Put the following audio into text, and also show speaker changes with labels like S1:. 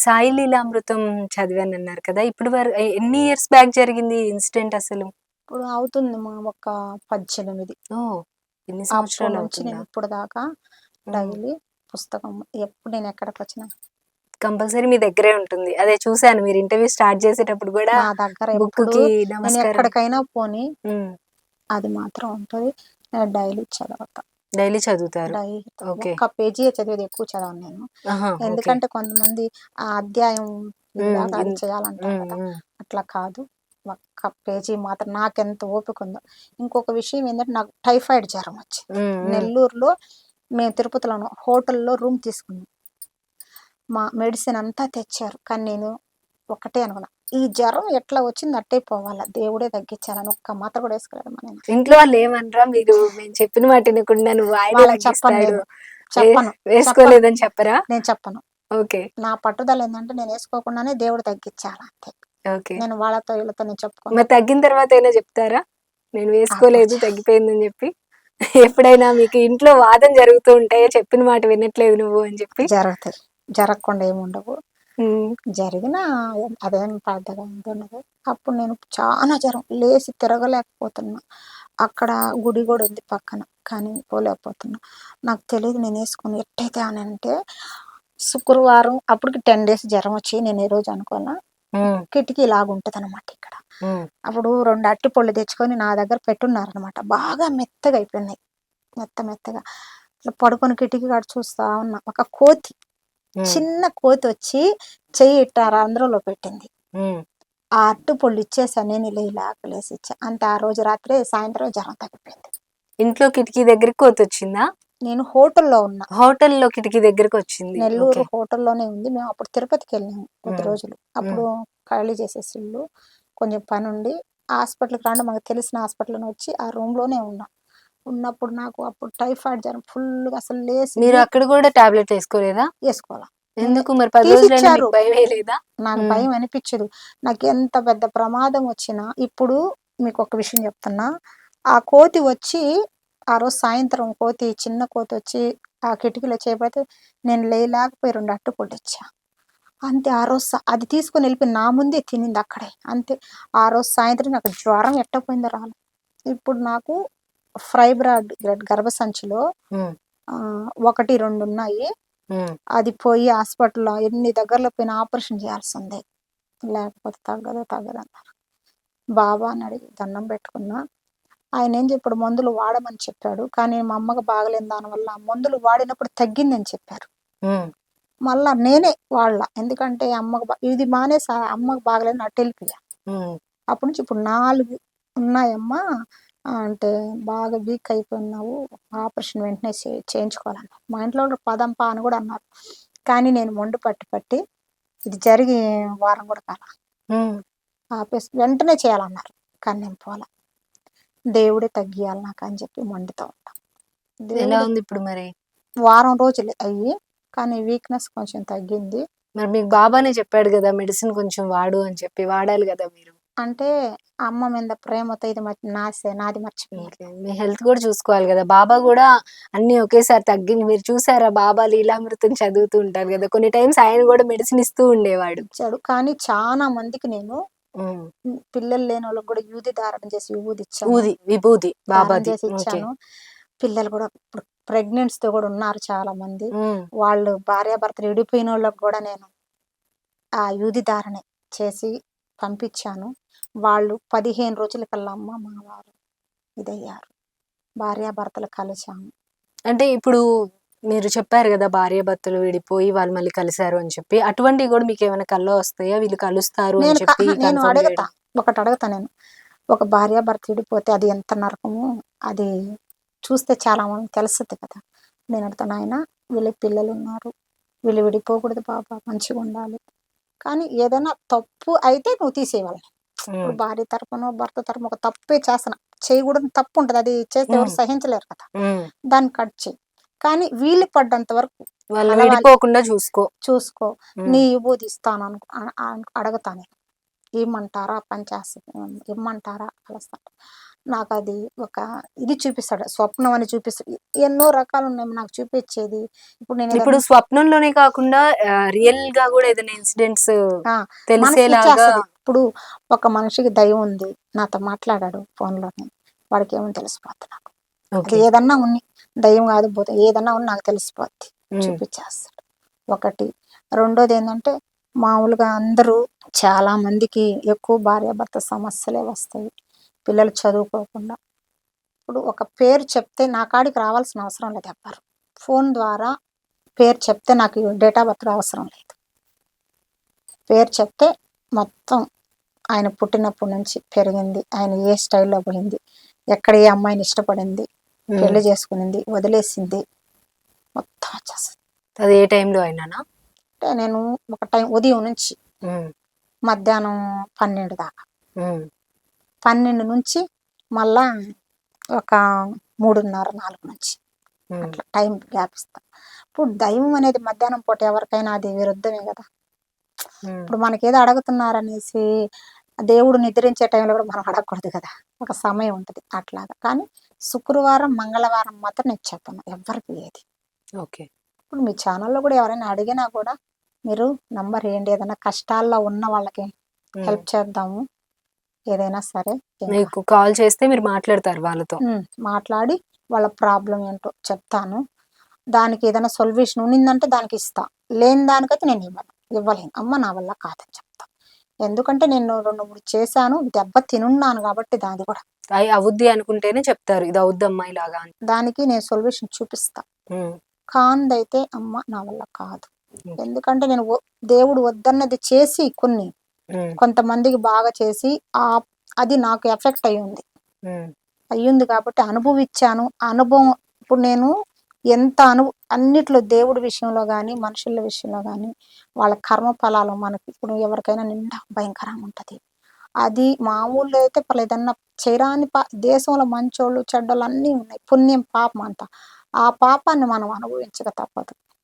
S1: సాయి లీలామృతం చదివాను అన్నారు కదా ఇప్పుడు వరకు ఎన్ని ఇయర్స్ బ్యాక్ జరిగింది ఇన్సిడెంట్ అసలు?
S2: ఇప్పుడు అవుతుంది మా ఒక పద్దెనిమిది.
S1: ఓ ఎన్ని సంవత్సరాలు
S2: నుంచి
S1: అవుతుందా?
S2: నేను ఇప్పుడు దాకా డైలీ పుస్తకం ఎప్పుడు నేను ఎక్కడికి వచ్చినా.
S1: కంపల్సరీ మీ దగ్గరే ఉంటుంది. అదే చూశాను మీరు ఇంటర్వ్యూ స్టార్ట్ చేసేటప్పుడు కూడా
S2: నా దగ్గర
S1: బుక్
S2: ఎప్పుడు
S1: కి
S2: నేను
S1: నమస్కారం.
S2: ఎక్కడికైనా పోని
S1: ఉమ్,
S2: అది మాత్రం ఉంటుంది. నేను డైలీ చదవతా.
S1: డైలీ చదువుతారు.
S2: డైలీ ఒక్క పేజీ చదివేది ఎక్కువ చదవను నేను. ఎందుకంటే కొంతమంది ఆ అధ్యాయం చేయాలంటారు కదా. అట్లా కాదు. ఒక్క పేజీ మాత్రం నాకెంత ఓపిక ఉందో ఇంకొక విషయం ఏంటంటే నాకు టైఫాయిడ్ జ్వరం వచ్చింది
S1: ఉమ్.
S2: నెల్లూరులో మేము తిరుపతిలో. హోటల్లో రూమ్ తీసుకున్నాం. మా మెడిసిన్ అంతా తెచ్చారు. కానీ నేను ఒకటే అనుకున్నా. ఈ జ్వరం ఎట్లా వచ్చింది అట్టే పోవాలా? దేవుడే తగ్గించాలని ఒక్క మాత్ర కూడా వేసుకోలేదు మా నేను.
S1: ఇంట్లో వాళ్ళు ఏమనరా మీరు? మేము చెప్పిన మాట వినకుండా నువ్వు ఆయన
S2: చెప్పను చెప్పను
S1: వేసుకోలేదని చెప్పరా?
S2: నేను చెప్పను.
S1: ఓకే.
S2: నా పట్టుదల ఏంటంటే నేను వేసుకోకుండానే దేవుడు తగ్గించాలి అంతే.
S1: ఓకే.
S2: నేను వాళ్ళతో వీళ్ళతో నేను చెప్పుకోను.
S1: మరి తగ్గిన తర్వాత అయినా చెప్తారా? నేను వేసుకోలేదు తగ్గిపోయిందని చెప్పి. ఎప్పుడైనా మీకు ఇంట్లో వాదన జరుగుతూ ఉంటాయో? చెప్పిన మాట వినట్లేదు నువ్వు అని చెప్పి.
S2: జరుగుతాయి. జరగకుండా ఏమి ఉండవు.
S1: ఉమ్,
S2: జరిగిన అదేం పెద్దగా అప్పుడు నేను చాలా జ్వరం లేచి తిరగలేకపోతున్నా. అక్కడ గుడి కూడా ఉంది పక్కన కానీ పోలేకపోతున్నా. నాకు తెలియదు నేను వేసుకుని ఎట్టయితే అని అంటే శుక్రవారం అప్పటికి టెన్ డేస్ జ్వరం వచ్చి నేను ఏ రోజు
S1: ఉమ్,
S2: కిటికీ లాగా ఉంటుంది అనమాట ఇక్కడ అప్పుడు రెండు అట్టి పళ్ళు తెచ్చుకొని నా దగ్గర పెట్టున్నారనమాట బాగా మెత్తగా అయిపోయినాయి. మెత్త మెత్తగా. ఇట్లా పడుకొని కిటికీ కాడ చూస్తా ఉన్నా. ఒక కోతి. చిన్న కోతి వచ్చి చెయ్యి ఇట్ట రంధ్రంలో పెట్టింది. ఆ అట్టు పళ్ళు ఇచ్చేసా నేను ఇలా ఇలా ఆకలేసి ఇచ్చా. అంతే ఆ రోజు రాత్రి సాయంత్రం జ్వరం తగ్గిపోయింది.
S1: ఇంట్లో కిటికీ దగ్గరికి కోతి వచ్చిందా?
S2: నేను హోటల్లో ఉన్నా.
S1: హోటల్లో కిటికీ దగ్గరకు వచ్చింది.
S2: నెల్లూరు. హోటల్లోనే ఉంది. మేము అప్పుడు తిరుపతికి వెళ్ళాము కొద్ది. రోజులు. అప్పుడు ఖాళీ చేసేసి ఇల్లు కొంచెం పని ఉండి హాస్పిటల్కి రాండి మాకు తెలిసిన హాస్పిటల్ని వచ్చి ఆ room లోనే ఉన్నా. ఉన్నప్పుడు నాకు అప్పుడు టైఫాయిడ్ జ్వరం ఫుల్గా అసలు లేసి
S1: మీరు అక్కడ కూడా టాబ్లెట్ వేసుకోలేదా?
S2: వేసుకోవాలా.
S1: ఎందుకు? మరి పది
S2: తీసి
S1: రోజులైనా
S2: ఇచ్చారు.
S1: మీకు భయం వేయలేదా?
S2: నాకు. భయం అనిపించదు. నాకు ఎంత పెద్ద ప్రమాదం వచ్చినా ఇప్పుడు మీకు ఒక విషయం చెప్తున్నా. ఆ కోతి వచ్చి ఆ రోజు సాయంత్రం కోతి చిన్న కోతి వచ్చి ఆ కిటికీలో చేపడితే నేను లేలేకపోయి రెండు అట్టు ఇచ్చా అంతే ఆ రోజు అది తీసుకొని వెళ్ళిపోయి నా ముందే తినింది అక్కడే. అంతే. ఆ రోజు సాయంత్రం నాకు జ్వరం ఎట్టపోయిందో రాలి. ఇప్పుడు నాకు ఫ్రైబ్రాడ్ గర్భసంచిలో
S1: ఉమ్,
S2: ఆ, ఒకటి రెండు ఉన్నాయి. అది పోయి హాస్పిటల్లో ఎన్ని దగ్గరలో పోయిన ఆపరేషన్ చేయాల్సి ఉంది లేకపోతే తగ్గదు తగ్గదు అన్నారు బాబా అని అడిగి దండం పెట్టుకున్నా. ఆయన ఏం చెప్పాడు? మందులు వాడమని చెప్పాడు. కానీ మా అమ్మకు బాగలేని దానివల్ల మందులు వాడినప్పుడు తగ్గిందని చెప్పారు. మళ్ళా నేనే వాళ్ళ ఎందుకంటే అమ్మకు ఇది మానేసి అమ్మకు బాగలేని అటు వెళ్ళిపోయా
S1: ఉమ్,
S2: అప్పటి నుంచి ఇప్పుడు నాలుగు ఉన్నాయమ్మా. అంటే బాగా వీక్ అయిపోయినావు ఆపరేషన్ వెంటనే చే చేయించుకోవాలన్నారు. మా ఇంట్లో వాళ్ళు పదంపా అని కూడా అన్నారు. కానీ నేను మొండు పట్టి పట్టి ఇది జరిగి వారం కూడా కాల. ఆపేసి వెంటనే చేయాలన్నారు. కానీ నేను పోలా. దేవుడే తగ్గియాలి నాకు అని చెప్పి మొండితో ఉంటాం.
S1: ఎలా ఉంది ఇప్పుడు మరి?
S2: వారం రోజులు అయ్యి కానీ వీక్నెస్ కొంచెం తగ్గింది.
S1: మరి మీకు బాబానే చెప్పాడు కదా మెడిసిన్ కొంచెం వాడు అని చెప్పి వాడాలి కదా మీరు.
S2: అంటే అమ్మ మీద ప్రేమతో ఇది మర్చి నాసే నాది మర్చిపోయాను
S1: ఓకే. మీ హెల్త్ కూడా చూసుకోవాలి కదా. బాబా కూడా అన్ని ఒకేసారి తగ్గింది. మీరు చూసారా? బాబా లీలామృతం చదువుతూ ఉంటారు కదా. కొన్ని టైమ్స్ ఆయన కూడా మెడిసిన్ ఇస్తూ ఉండేవాడు.
S2: ఇచ్చాడు. కానీ చాలా మందికి నేను
S1: ఉమ్.
S2: పిల్లలు లేని వాళ్ళకి కూడా యూది ధారణ చేసి యూది ఇచ్చాను.
S1: ఊది విభూది బాబాది.
S2: చేసి
S1: ఓకే.
S2: ఇచ్చాను. పిల్లలు కూడా ఇప్పుడు ప్రెగ్నెంట్స్తో కూడా ఉన్నారు చాలా మంది.
S1: ఉమ్,
S2: వాళ్ళు భార్యాభర్తలు విడిపోయిన వాళ్ళకి కూడా నేను ఆ యూది ధారణ చేసి పంపించాను. వాళ్ళు పదిహేను రోజుల కల్లా అమ్మ మా వారు ఇదయ్యారు. భార్యాభర్తలు కలిశాము.
S1: అంటే ఇప్పుడు మీరు చెప్పారు కదా భార్య భర్తలు విడిపోయి వాళ్ళు మళ్ళీ కలిశారు అని చెప్పి. అటువంటివి కూడా మీకు ఏమైనా కల్లో వస్తాయా? వీళ్ళు కలుస్తారు అని చెప్పి
S2: నేను అడుగుతా? ఒకటి అడుగుతా నేను. ఒక భార్యాభర్త విడిపోతే అది ఎంత నరకము అది చూస్తే చాలా మంది తెలుస్తుంది కదా. నేను అడుగుతాను ఆయన వీళ్ళకి పిల్లలు ఉన్నారు. వీళ్ళు విడిపోకూడదు బాబా మంచిగా ఉండాలి కానీ ఏదైనా తప్పు అయితే నువ్వు తీసేయాలి ఇప్పుడు భార్య తరపున భర్త తరపున ఒక తప్పే చేస్తున్నా. చేయకూడదు తప్పు ఉంటుంది. అది చేస్తే ఎవరు. సహించలేరు కదా. దాన్ని కట్ చేయి. కానీ వీళ్ళు పడ్డంత వరకు
S1: వాళ్ళు
S2: అలా వాళ్ళు-
S1: విడిపోకుండా చూసుకో.
S2: చూసుకో. నీ ఇస్తాను అను అడగతా నేను ఇమ్మంటారా పని చేస్తుంది ఇమ్మంటారా కలుస్తాను నాకు అది ఒక ఇది చూపిస్తాడు. స్వప్నం అని చూపిస్తాడు ఎన్నో రకాలు ఉన్నాయి నాకు చూపించేది. ఇప్పుడు నేను
S1: ఇప్పుడు స్వప్నంలోనే కాకుండా రియల్గా కూడా ఏదైనా ఇన్సిడెంట్స్ తెలిసేలాగా.
S2: ఇప్పుడు ఒక మనిషికి దయ్యం ఉంది నాతో మాట్లాడాడు ఫోన్లోని వాడికి ఏమో తెలిసిపోద్ది నాకు ఏదన్నా ఉన్ని దయ్యం కాదు పోతే ఏదన్నా ఉన్ని నాకు తెలిసిపోద్ది. చూపించేస్తాడు. ఒకటి. రెండోది ఏంటంటే మామూలుగా అందరూ చాలా మందికి ఎక్కువ భార్యాభర్త సమస్యలే వస్తాయి. పిల్లలు చదువుకోకుండా. ఇప్పుడు ఒక పేరు చెప్తే నా కాడికి రావాల్సిన అవసరం లేదు ఎవ్వరు ఫోన్ ద్వారా పేరు చెప్తే నాకు డేట్ ఆఫ్ బర్త్ అవసరం లేదు. పేరు చెప్తే మొత్తం ఆయన పుట్టినప్పటి నుంచి పెరిగింది. ఆయన ఏ స్టైల్లో పోయింది. ఎక్కడ ఏ అమ్మాయిని ఇష్టపడింది. పెళ్ళి చేసుకునింది. వదిలేసింది. మొత్తం వచ్చేస్తుంది.
S1: అది ఏ టైంలో అయినానా?
S2: అంటే నేను ఒక టైం ఉదయం నుంచి మధ్యాహ్నం పన్నెండు దాకా. పన్నెండు నుంచి మళ్ళా ఒక మూడున్నర నాలుగు నుంచి అట్లా టైం గ్యాప్ ఇస్తాం. ఇప్పుడు దైవం అనేది మధ్యాహ్నం పూట ఎవరికైనా అది విరుద్ధమే కదా. ఇప్పుడు మనకి ఏదో అడుగుతున్నారనేసి దేవుడు నిద్రించే టైంలో కూడా మనం అడగకూడదు కదా. ఒక సమయం ఉంటుంది అట్లాగా. కానీ శుక్రవారం మంగళవారం మాత్రం నేను చెప్పను ఎవరికి ఏది.
S1: ఓకే.
S2: ఇప్పుడు మీ ఛానల్లో కూడా ఎవరైనా అడిగినా కూడా మీరు నంబర్ ఏంటి? ఏదైనా కష్టాల్లో ఉన్న వాళ్ళకి. హెల్ప్ చేద్దాము. ఏదైనా సరే
S1: మీకు కాల్ చేస్తే మీరు మాట్లాడతారు వాళ్ళతో.
S2: మాట్లాడి వాళ్ళ ప్రాబ్లం ఏంటో చెప్తాను. దానికి ఏదైనా సొల్యూషన్ ఉన్నిందంటే దానికి ఇస్తా. లేని దానికైతే నేను ఇవ్వను. ఇవ్వలేను. అమ్మ నా వల్ల కాదని చెప్తా. ఎందుకంటే నేను రెండు మూడు చేశాను దెబ్బ తినున్నాను కాబట్టి దాని కూడా.
S1: అయి అవుద్ది అనుకుంటేనే చెప్తారు. ఇది అవుద్ది అమ్మాయి లాగా
S2: దానికి నేను సొల్యూషన్ చూపిస్తా. కాందైతే అమ్మ నా వల్ల కాదు. ఎందుకంటే నేను దేవుడు వద్దన్నది చేసి కొన్ని కొంతమందికి బాగా చేసి ఆ అది నాకు ఎఫెక్ట్ అయ్యింది. అయ్యింది కాబట్టి అనుభవించాను. అనుభవం ఇప్పుడు నేను ఎంత అను అన్నిట్లో దేవుడి విషయంలో కానీ మనుషుల విషయంలో కానీ వాళ్ళ కర్మ ఫలాలు మనకి ఇప్పుడు ఎవరికైనా నిండా భయంకరంగా ఉంటుంది. అది మామూలు అయితే పర్లేదు ఏదన్నా చేయరాని పా దేశంలో మంచోళ్ళు చెడ్డోళ్ళు అన్నీ ఉన్నాయి. పుణ్యం పాపం అంతా. ఆ పాపాన్ని మనం అనుభవించక తప్పదు.